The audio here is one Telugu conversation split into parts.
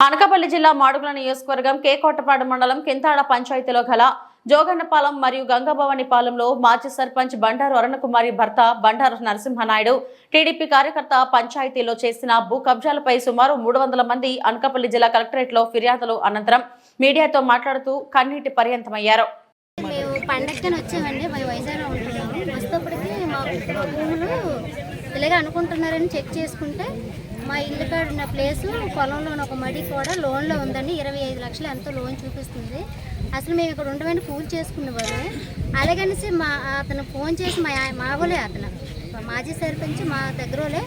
అనకాపల్లి జిల్లా మాడుగుల నియోజకవర్గం కేకోటపాడు మండలం కింతాడ పంచాయతీలో గల జోగన్నపాలెం మరియు గంగభవానిపాలెంలో మాజీ సర్పంచ్ బండారు అరుణకుమారి భర్త బండారు నరసింహనాయుడు టీడీపీ కార్యకర్త పంచాయతీలో చేసిన భూ కబ్జాలపై సుమారు మూడు వందల మంది అనకాపల్లి జిల్లా కలెక్టరేట్లో ఫిర్యాదులు అనంతరం మీడియాతో మాట్లాడుతూ కన్నీటి పర్యంతమయ్యారు. మేము పండగని వచ్చామండి వైజాగ్లో ఉంటున్నాము. వస్తేప్పటికి మా భూములు ఇలాగే అనుకుంటున్నారని చెక్ చేసుకుంటే మా ఇల్లు కాడ ఉన్న ప్లేసు పొలంలో ఉన్న ఒక మడి కూడా లోన్లో ఉందండి. ఇరవై ఐదు లక్షలు ఎంతో లోన్ చూపిస్తుంది. అసలు మేము ఇక్కడ ఉండమని పూజ చేసుకునేవారు అలాగనేసి మా అతను ఫోన్ చేసి మా ఆయ- మా వాళ్ళే అతను. మా మాజీ సర్పంచ్ మా దగ్గర వాళ్ళే.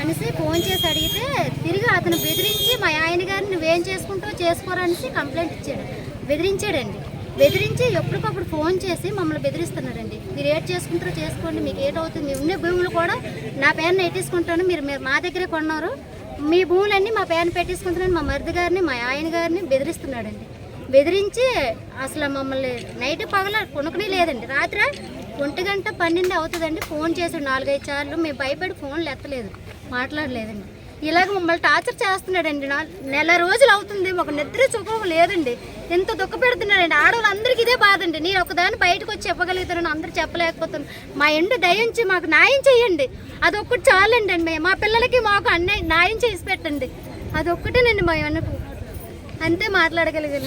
అనేసి ఫోన్ చేసి అడిగితే తిరిగి అతను బెదిరించి మా ఆయన గారిని నువ్వేం చేసుకుంటావు చేసుకోరనేసి కంప్లైంట్ ఇచ్చాడు. బెదిరించాడండి. బెదిరించి ఎప్పటికప్పుడు ఫోన్ చేసి మమ్మల్ని బెదిరిస్తున్నాడండి మీరు ఏడ్ చేసుకుంటారో చేసుకోండి మీకు ఏటవుతుంది మీ ఉన్న భూములు కూడా నా పేరుని ఎట్టేసుకుంటాను మీరు మీరు మా దగ్గరే కొన్నారు. మీ భూములన్నీ మా పేరుని పెట్టేసుకుంటున్నాను మా మరిది గారిని మా ఆయన గారిని బెదిరిస్తున్నాడండి. బెదిరించి అసలు మమ్మల్ని నైట్ పగల కొనుక్కునే లేదండి. రాత్రి ఒంటి గంట పన్నెండు అవుతుందండి. ఫోన్ చేసాడు నాలుగైదు సార్లు. మేము భయపడి ఫోన్లు ఎత్తలేదు. మాట్లాడలేదండి. ఇలాగ మమ్మల్ని టార్చర్ చేస్తున్నాడండి. నా నెల రోజులు అవుతుంది. ఒక నిద్ర సుఖం లేదండి. ఎంత దుఃఖ పెడుతున్నాడండి. ఆడవాళ్ళందరికీ ఇదే బాధ అండి నేను ఒకదాన్ని బయటకు వచ్చి చెప్పగలుగుతాను అందరూ చెప్పలేకపోతున్నాను మా ఎండు దయించి మాకు న్యాయం చేయండి. అదొక్కటి చాలండి అండి. మా పిల్లలకి మాకు అన్నయ్య న్యాయం చేసి పెట్టండి. అదొక్కటేనండి మా అన్నకు అంతే మాట్లాడగలిగాను